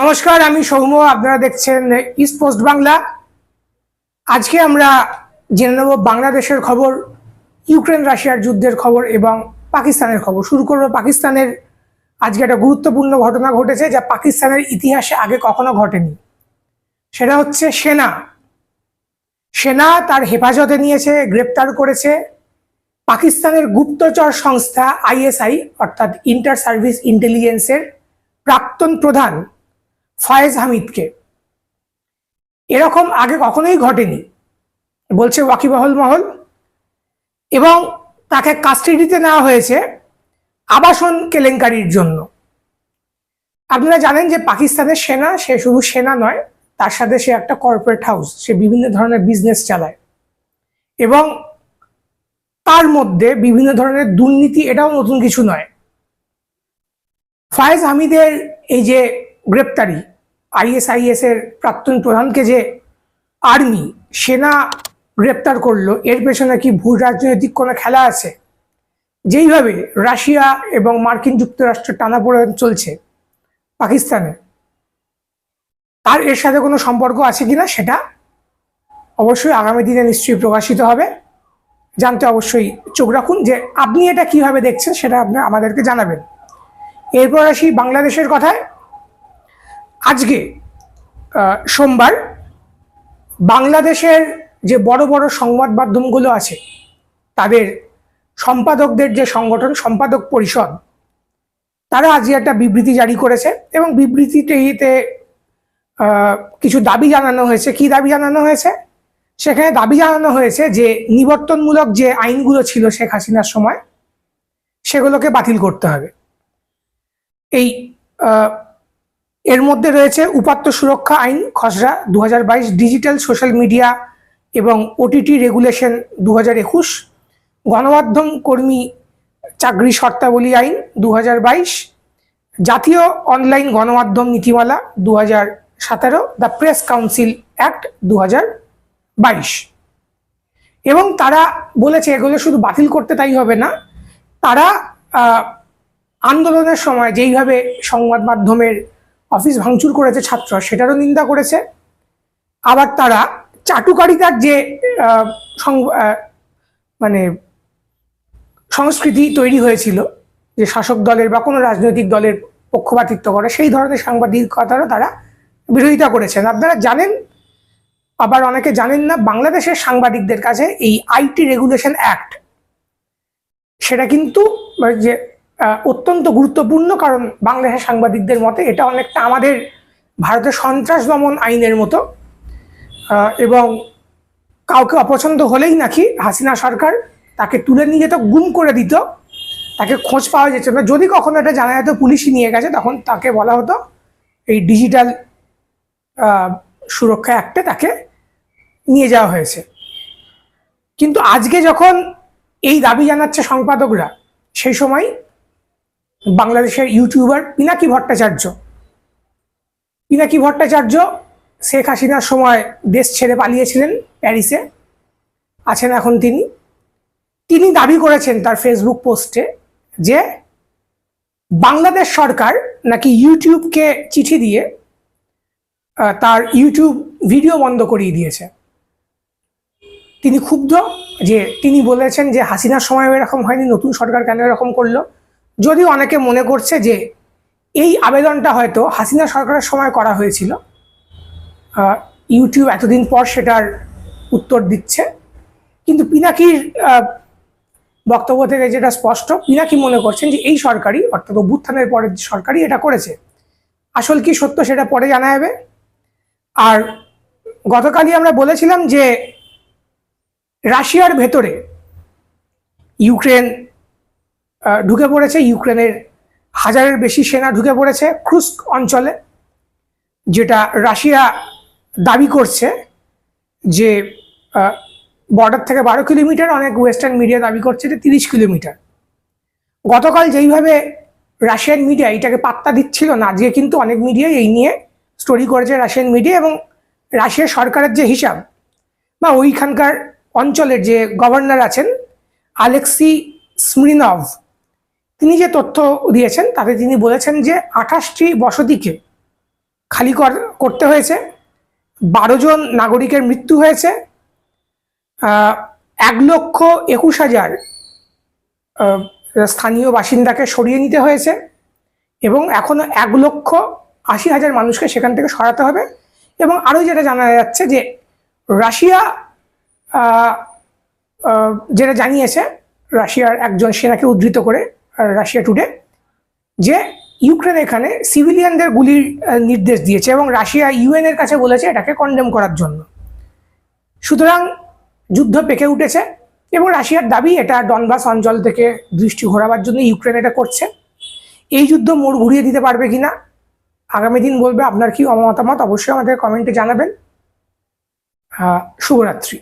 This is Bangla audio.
নমস্কার, আমি সৌম্য, আপনারা দেখছেন ইস্ট পোস্ট বাংলা আজকে আমরা জেনে নেব বাংলাদেশের খবর, ইউক্রেন রাশিয়ার যুদ্ধের খবর এবং পাকিস্তানের খবর। শুরু করব পাকিস্তানের। আজকে একটা গুরুত্বপূর্ণ ঘটনা ঘটেছে যা পাকিস্তানের ইতিহাসে আগে কখনো ঘটেনি। সেটা হচ্ছে সেনা। সেনা তার হেফাজতে নিয়েছে, গ্রেপ্তার করেছে পাকিস্তানের গুপ্তচর সংস্থা আইএসআই, অর্থাৎ ইন্টার সার্ভিস ইন্টেলিজেন্সের প্রাক্তন প্রধান ফয়েজ হামিদকে। এরকম আগে কখনোই ঘটেনি, বলছে ওয়াকিবহল মহল। এবং তাকে কাস্টাডিতে নেওয়া হয়েছে আবাসন কেলেঙ্কারির জন্য। আপনারা জানেন যে পাকিস্তানের সেনা, সে শুধু সেনা নয়, তার সাথে সে একটা কর্পোরেট হাউস সে বিভিন্ন ধরনের বিজনেস চালায়। এবং তার মধ্যে বিভিন্ন ধরনের দুর্নীতি, এটাও নতুন কিছু নয়। ফায়েজ হামিদের এই যে গ্রেপ্তারি আইএসআইএস এর প্রাক্তন প্রধানকে যে আর্মি, সেনা গ্রেপ্তার করল, এর পেছনে কি ভূ রাজনৈতিক কোনো খেলা আছে? যেইভাবে রাশিয়া এবং মার্কিন যুক্তরাষ্ট্র টানাপোড়েন চলছে পাকিস্তানে, তার এর সাথে কোনো সম্পর্ক আছে কিনা সেটা অবশ্যই আগামী দিনে নিশ্চয়ই প্রকাশিত হবে। জানতে অবশ্যই চোখ রাখুন যে আপনি এটা কীভাবে দেখছেন সেটা আপনি আমাদেরকে জানাবেন। এরপর আসি বাংলাদেশের কথায়। আজকে সোমবার বাংলাদেশের যে বড় বড় সংবাদ মাধ্যমগুলো আছে, তাদের সম্পাদকদের যে সংগঠন, সম্পাদক পরিষদ, তারা আজকে একটা বিবৃতি জারি করেছে এবং বিবৃতিটিতে কিছু দাবি জানানো হয়েছে। কি দাবি জানানো হয়েছে? সেখানে দাবি জানানো হয়েছে যে, নিবর্তনমূলক যে আইনগুলো ছিল শেখ হাসিনার সময়, সেগুলোকে বাতিল করতে হবে। এই এর মধ্যে রয়েছে উপাত্ত সুরক্ষা আইন, খসড়া দু হাজার বাইশ, ডিজিটাল সোশ্যাল মিডিয়া এবং ওটিটি রেগুলেশন দু হাজার একুশ, গণমাধ্যম কর্মী চাকরি শর্তাবলী আইন দু হাজার বাইশ, জাতীয় অনলাইন গণমাধ্যম নীতিমালা দু সতেরো, দ্য প্রেস কাউন্সিল অ্যাক্ট দু এবং তারা বলেছে এগুলো শুধু বাতিল করতে তাই হবে না, তারা আন্দোলনের সময় যেইভাবে সংবাদ মাধ্যমের অফিস ভাঙচুর করেছে ছাত্র সেটারও নিন্দা করেছে। আবার তারা চাটুকারিতার যে মানে সংস্কৃতি তৈরি হয়েছিল, যে শাসক দলের বা কোনো রাজনৈতিক দলের পক্ষপাতিত্ব করে, সেই ধরনের সাংবাদিকতারও তারা বিরোধিতা করেছেন। আপনারা জানেন, আবার অনেকে জানেন না, বাংলাদেশের সাংবাদিকদের কাছে এই আইটি রেগুলেশন অ্যাক্ট, সেটা কিন্তু, যে অত্যন্ত গুরুত্বপূর্ণ, কারণ বাংলাদেশের সাংবাদিকদের মতে এটা অনেকটা আমাদের ভারতের সন্ত্রাস দমন আইনের মতো। এবং কাউকে অপছন্দ হলেই নাকি হাসিনা সরকার তাকে তুলে নিয়ে যেত, গুম করে দিত, তাকে খোঁজ পাওয়া যেত না। যদি কখনো এটা জানা যেত, পুলিশই নিয়ে গেছে, তখন তাকে বলা হতো এই ডিজিটাল সুরক্ষা অ্যাক্টে তাকে নিয়ে যাওয়া হয়েছে। কিন্তু আজকে যখন এই দাবি জানাচ্ছে সম্পাদকরা, সেই সময় বাংলাদেশের ইউটিউবার পিনাকি ভট্টাচার্য। পিনাকি ভট্টাচার্য শেখ হাসিনার সময় দেশ ছেড়ে পালিয়েছিলেন প্যারিসে। আছেন এখন তিনি। তিনি দাবি করেছেন তার ফেসবুক পোস্টে যে বাংলাদেশ সরকার নাকি ইউটিউবকে চিঠি দিয়ে তার ইউটিউব ভিডিও বন্ধ করিয়ে দিয়েছে। তিনি ক্ষুব্ধ যে তিনি বলেছেন যে হাসিনার সময় এরকম হয়নি, নতুন সরকার কেন এরকম করল? যদিও অনেকে মনে করছে যে এই আবেদনটা হয়তো হাসিনা সরকারের সময় করা হয়েছিল। ইউটিউব এতদিন পর সেটার উত্তর দিচ্ছে। কিন্তু পিনাকির বক্তব্য থেকে যেটা স্পষ্ট, পিনাকি মনে করছেন যে এই সরকারই, অর্থাৎ অভ্যুত্থানের পরের যে সরকারই এটা করেছে, আসল কি সত্য সেটা পরে জানা যাবে। আর গতকালই আমরা বলেছিলাম যে রাশিয়ার ভেতরে ইউক্রেন ঢুকে পড়েছে ইউক্রেনের। হাজারের বেশি সেনা ঢুকে পড়েছে ক্রুস্ক অঞ্চলে, যেটা রাশিয়া দাবি করছে যে বর্ডার থেকে বারো কিলোমিটার, অনেক ওয়েস্টার্ন মিডিয়া দাবি করছে যে তিরিশ কিলোমিটার। গতকাল যেইভাবে রাশিয়ান মিডিয়া এটাকে পাত্তা দিচ্ছিল না, আজকে কিন্তু অনেক মিডিয়াই এই নিয়ে স্টোরি করেছে রাশিয়ান মিডিয়া এবং রাশিয়ার সরকারের যে হিসাব বা ওইখানকার অঞ্চলের যে গভর্নর আছেন, আলেক্সি স্মৃনভ তিনি যে তথ্য দিয়েছেন, তাতে তিনি বলেছেন যে আঠাশটি বসতিকে খালি কর- করতে হয়েছে। বারো জন নাগরিকের মৃত্যু হয়েছে। এক লক্ষ একুশ হাজার স্থানীয় বাসিন্দাকে সরিয়ে নিতে হয়েছে এবং এখনও এক লক্ষ আশি হাজার মানুষকে সেখান থেকে সরাতে হবে এবং আরও যেটা জানা যাচ্ছে যে রাশিয়া যেটা জানিয়েছে, রাশিয়ার একজন সেনাকে উদ্ধৃত করে রাশিয়া টুডে যে ইউক্রেন এখানে সিভিলিয়ানদের গুলির নির্দেশ দিয়েছে এবং রাশিয়া ইউএন এর কাছে বলেছে এটাকে কন্ডেম করার জন্য। সুতরাং যুদ্ধ পেকে উঠেছে এবং রাশিয়ার দাবি এটা ডনবাস অঞ্চল থেকে দৃষ্টি ঘোরাবার জন্য ইউক্রেন এটা করছে। এই যুদ্ধ মোড় ঘুরিয়ে দিতে পারবে কিনা, আগামী দিন বলবে, আপনার কি মতামত? অবশ্যই আমাদের কমেন্টে জানাবেন। শুভরাত্রি।